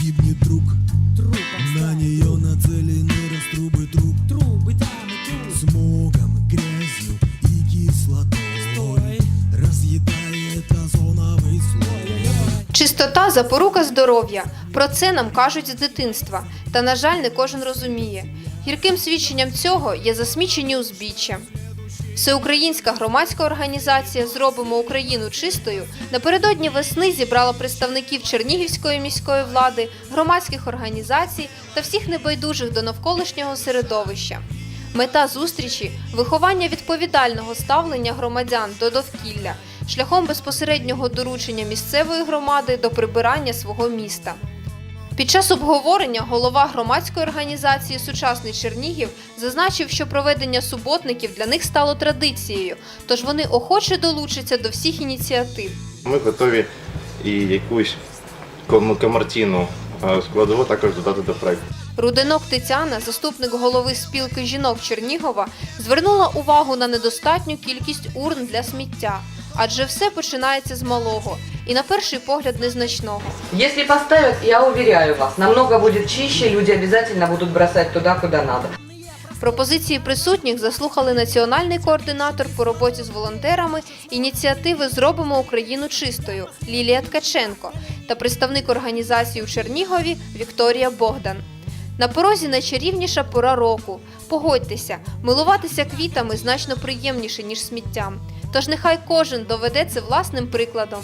гибнет, гибнет друг. Труп На нее нацелены раструбы труб. Трубы там и тут. Смогом, грязью и кислотой. Стой. Разъедает озоновый слой. Чистота запорука здоров'я. Про це нам кажуть з дитинства. Та, на жаль, не кожен розуміє. Гірким свідченням цього є засмічені узбіччя. Всеукраїнська громадська організація Зробимо Україну чистою напередодні весни зібрала представників Чернігівської міської влади, громадських організацій та всіх небайдужих до навколишнього середовища. Мета зустрічі виховання відповідального ставлення громадян до довкілля шляхом безпосереднього доручення місцевої громади до прибирання свого міста. Під час обговорення голова громадської організації Сучасний Чернігів зазначив, що проведення суботників для них стало традицією, тож вони охоче долучаться до всіх ініціатив. Ми готові і якусь ком- комерційну е, складову також додати до проекту. Руденок Тетяна, заступник голови спілки жінок Чернігова, звернула увагу на недостатню кількість урн для сміття, адже все починається з малого і на перший погляд незначного. Если поставят, я уверяю вас, намного будет чище, люди обязательно будут бросать туда, куда надо. Пропозиції присутніх заслухали національний координатор по роботі з волонтерами ініціативи Зробимо Україну чистою Лілія Ткаченко та представник організації у Чернігові Вікторія Богдан. На порозі найчарівніша пора року. Погодьтеся, милуватися квітами значно приємніше, ніж сміттям. Тож нехай кожен доведе це власним прикладом.